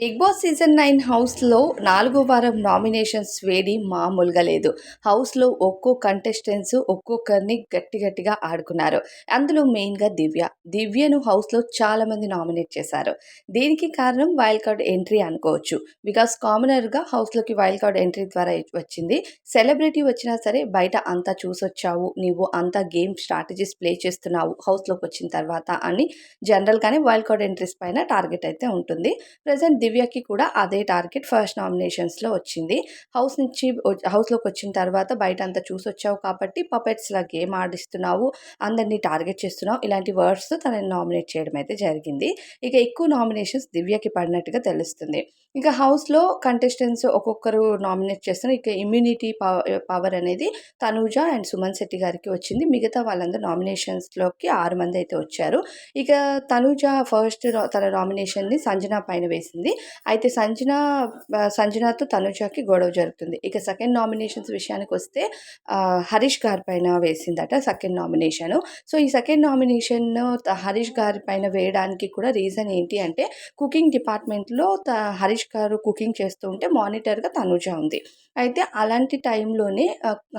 Big boss season nine హౌస్లో నాలుగో వారం నామినేషన్స్ వేడి మామూలుగా లేదు. హౌస్లో ఒక్కో కంటెస్టెంట్స్ ఒక్కొక్కరిని గట్టి గట్టిగా ఆడుకున్నారు. అందులో మెయిన్గా దివ్య. దివ్యను హౌస్లో చాలామంది నామినేట్ చేశారు. దీనికి కారణం వైల్డ్ కార్డ్ ఎంట్రీ అనుకోవచ్చు. బికాస్ కామనర్గా హౌస్లోకి వైల్డ్ కార్డ్ ఎంట్రీ ద్వారా వచ్చింది. సెలబ్రిటీ వచ్చినా సరే బయట అంతా చూసొచ్చావు. నీవు అంతా గేమ్ స్ట్రాటజీస్ ప్లే చేస్తున్నావు హౌస్లోకి వచ్చిన తర్వాత అని జనరల్గానే వైల్డ్ కార్డ్ ఎంట్రీస్ పైన టార్గెట్ అయితే ఉంటుంది. ప్రజెంట్ దివ్యకి కూడా అదే టార్గెట్ ఫస్ట్ నామినేషన్స్లో వచ్చింది. హౌస్ నుంచి హౌస్లోకి వచ్చిన తర్వాత బయట అంతా చూసి వచ్చావు కాబట్టి పపెట్స్లా గేమ్ ఆడిస్తున్నావు అందరినీ టార్గెట్ చేస్తున్నావు. ఇలాంటి వర్డ్స్ తనని నామినేట్ చేయడం అయితే జరిగింది. ఇక ఎక్కువ నామినేషన్స్ దివ్యకి పడినట్టుగా తెలుస్తుంది. ఇక హౌస్లో కంటెస్టెంట్స్ ఒక్కొక్కరు నామినేట్ చేస్తున్నారు. ఇక ఇమ్యూనిటీ పవర్ అనేది తనూజ అండ్ సుమన్ శెట్టి గారికి వచ్చింది. మిగతా వాళ్ళందరూ నామినేషన్స్లోకి ఆరు మంది అయితే వచ్చారు. ఇక తనూజ ఫస్ట్ తన నామినేషన్ని సంజన పైన వేసింది. అయితే సంజన సంజనాతో తనుజాకి గొడవ జరుగుతుంది. ఇక సెకండ్ నామినేషన్స్ విషయానికి వస్తే హరీష్ గారి పైన వేసిందట సెకండ్ నామినేషన్ సో ఈ సెకండ్ నామినేషన్ హరీష్ గారి పైన వేయడానికి కూడా రీజన్ ఏంటి అంటే కుకింగ్ డిపార్ట్మెంట్లో హరీష్ గారు కుకింగ్ చేస్తూ ఉంటే మానిటర్గా తనుజ ఉంది. అయితే అలాంటి టైంలోనే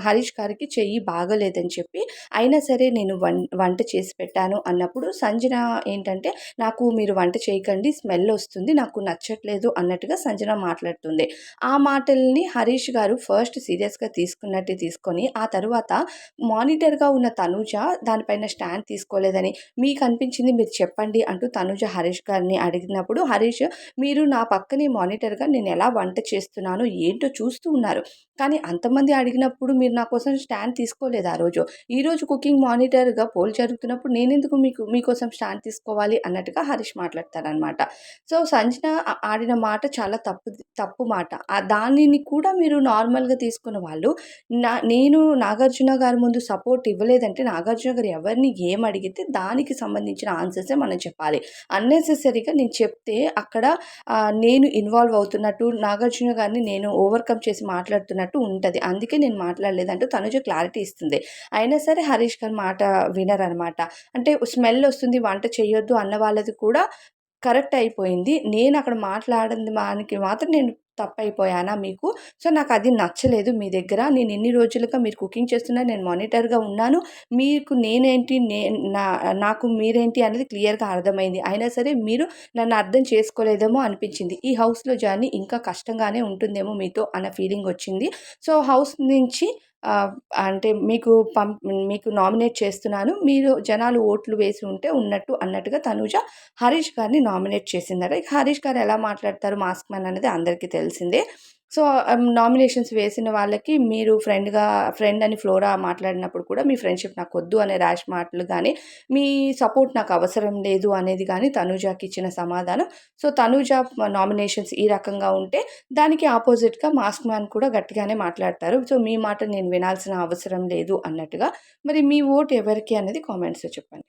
హరీష్ గారికి చెయ్యి బాగలేదని చెప్పి అయినా సరే నేను వం వంట చేసి పెట్టాను అన్నప్పుడు సంజన ఏంటంటే నాకు మీరు వంట చేయకండి స్మెల్ వస్తుంది నాకు నచ్చట్లేదు అన్నట్టుగా సంజన మాట్లాడుతుంది. ఆ మాటల్ని హరీష్ గారు ఫస్ట్ సీరియస్గా తీసుకున్నట్టు తీసుకొని ఆ తర్వాత మానిటర్గా ఉన్న తనుజ దానిపైన స్టాండ్ తీసుకోలేదని మీకు అనిపించింది మీరు చెప్పండి అంటూ తనుజ హరీష్ గారిని అడిగినప్పుడు హరీష్ మీరు నా పక్కనే మానిటర్గా నేను ఎలా వంట చేస్తున్నానో ఏంటో చూస్తూ ఉన్నారు. కానీ అంతమంది అడిగినప్పుడు మీరు నా కోసం స్టాండ్ తీసుకోలేదు ఆ రోజు. ఈరోజు కుకింగ్ మానిటర్గా పోల్ జరుగుతున్నప్పుడు నేనెందుకు మీకు మీకోసం స్టాండ్ తీసుకోవాలి అన్నట్టుగా హరీష్ మాట్లాడతారనమాట సో సంజన ఆడిన మాట చాలా తప్పు తప్పు మాట. దానిని కూడా మీరు నార్మల్గా తీసుకున్న వాళ్ళు నా నేను నాగార్జున గారి ముందు సపోర్ట్ ఇవ్వలేదంటే నాగార్జున గారు ఎవరిని ఏం అడిగితే దానికి సంబంధించిన ఆన్సర్సే మనం చెప్పాలి. అన్నెసెసరీగా నేను చెప్తే అక్కడ నేను ఇన్వాల్వ్ అవుతున్నట్టు నాగార్జున గారిని నేను ఓవర్కమ్ చేసి మాట్లాడుతున్నట్టు ఉంటుంది. అందుకే నేను మాట్లాడలేదంటూ తనుజ క్లారిటీ ఇస్తుంది. అయినా సరే హరీష్ గారి మాట వినరనమాట. అంటే స్మెల్ వస్తుంది వంట చేయొద్దు అన్న వాళ్ళది కూడా కరెక్ట్ అయిపోయింది. నేను అక్కడ మాట్లాడింది దానికి మాత్రం నేను తప్పైపోయానా మీకు? సో నాకు అది నచ్చలేదు మీ దగ్గర. నేను ఎన్ని రోజులుగా మీరు కుకింగ్ చేస్తున్నా నేను మానిటర్గా ఉన్నాను. మీకు నేనేంటి నే నా నాకు మీరేంటి అనేది క్లియర్గా అర్థమైంది. అయినా సరే మీరు నన్ను అర్థం చేసుకోలేదేమో అనిపించింది. ఈ హౌస్లో జర్నీ ఇంకా కష్టంగానే ఉంటుందేమో మీతో అన్న ఫీలింగ్ వచ్చింది. సో హౌస్ నుంచి అంటే మీకు పం మీకు నామినేట్ చేస్తున్నాను. మీరు జనాలు ఓట్లు వేసి ఉంటే ఉన్నట్టు అన్నట్టుగా తనుజ హరీష్ గారిని నామినేట్ చేసిందట. ఇక హరీష్ గారు ఎలా మాట్లాడతారు? మాస్క్ మ్యాన్ అనేది అందరికీ తెలిసిందే. సో నామినేషన్స్ వేసిన వాళ్ళకి మీరు ఫ్రెండ్గా ఫ్రెండ్ అని ఫ్లోరా మాట్లాడినప్పుడు కూడా మీ ఫ్రెండ్షిప్ నాకు వద్దు అనే ర్యాష్ మాటలు కానీ మీ సపోర్ట్ నాకు అవసరం లేదు అనేది కానీ తనూజాకి ఇచ్చిన సమాధానం. సో తనూజ నామినేషన్స్ ఈ రకంగా ఉంటే దానికి ఆపోజిట్గా మాస్క్ మ్యాన్ కూడా గట్టిగానే మాట్లాడతారు. సో మీ మాట నేను వినాల్సిన అవసరం లేదు అన్నట్టుగా. మరి మీ ఓట్ ఎవరికి అనేది కామెంట్స్లో చెప్పండి.